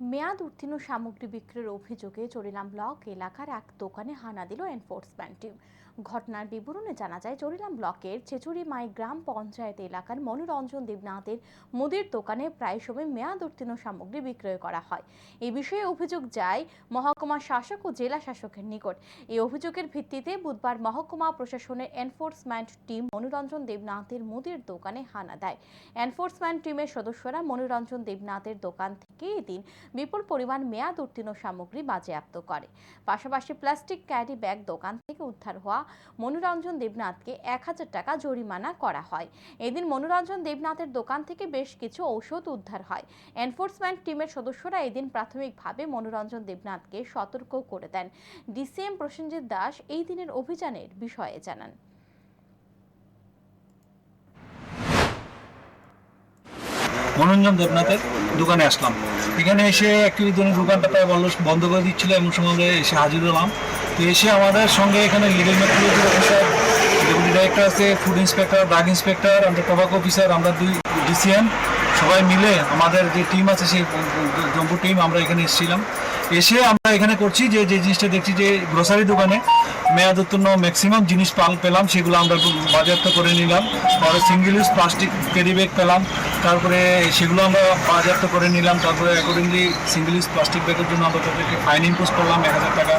মেয়াদ উত্তীর্ণ সামগ্রী বিক্রির অভিযোগে চরিলাম ব্লক এলাকার এক দোকানে হানা দিল এনফোর্সমেন্ট টিম ঘটনার বিবরণে জানা যায়, চরিলাম ব্লকের চেচুরি মাই গ্রাম পঞ্চায়েত এলাকার মনোরঞ্জন দেবনাথের মুদির দোকানে প্রায় সময় মেয়াদ উত্তীর্ণ সামগ্রী বিক্রয় করা হয়। এ বিষয়ে অভিযোগ যায় মহকুমা শাসক ও জেলা শাসকের নিকট। এই অভিযোগের ভিত্তিতে বুধবার মহকুমা প্রশাসনের এনফোর্সমেন্ট টিম মনোরঞ্জন দেবনাথের মুদির দোকানে হানা দেয়। এনফোর্সমেন্ট টিমের সদস্যরা মনোরঞ্জন দেবনাথের দোকান থেকে এদিন বিপুল পরিমাণ মেয়াদ উত্তীর্ণ সামগ্রী বাজেয়াপ্ত করে। পাশাপাশি প্লাস্টিক ক্যারি ব্যাগ দোকান থেকে উদ্ধার হওয়া মনোরঞ্জন দেবনাথকে এক হাজার টাকা জরিমানা করা হয়। এদিন মনোরঞ্জন দেবনাথের দোকান থেকে বেশ কিছু ঔষধ উদ্ধার হয়। এনফোর্সমেন্ট টিমের সদস্যরা এদিন প্রাথমিকভাবে মনোরঞ্জন দেবনাথকে সতর্ক করে দেন। ডিসিএম প্রসেনজিৎ দাস এই দিনের অভিযানের বিষয়ে জানান। মনোরঞ্জন দেবনাথের দোকানে আসলাম। এখানে এসে অ্যাকচুয়ালি তিনি দোকানটা প্রায় বলল বন্ধ করে দিচ্ছিল এমন সময় এসে হাজির হলাম। তো এসে আমাদের সঙ্গে এখানে legal metrology officer deputy director আছে ফুড ইন্সপেক্টর ড্রাগ ইন্সপেক্টর আমরা টোবাকো অফিসার আমরা দুই ডিসিএম সবাই মিলে আমাদের যে টিম আছে সেই জম্বু টিম আমরা এখানে এসেছিলাম। এসে আমরা এখানে করছি যে যে জিনিসটা দেখছি যে গ্রোসারি দোকানে মেয়াদ উত্তীর্ণ ম্যাক্সিমাম জিনিস পাল পেলাম, সেগুলো আমরা বাজেয়াপ্ত করে নিলাম। পরে single use plastic carry bag পেলাম। তারপরে সেগুলো আমরা বাজেয়াপ্ত করে নিলাম। তারপরে অ্যাকর্ডিংলি সিঙ্গেল ইউজ প্লাস্টিক ব্যাগের জন্য আমরা তাদেরকে ফাইন ইম্পোজ করলাম এক হাজার টাকা।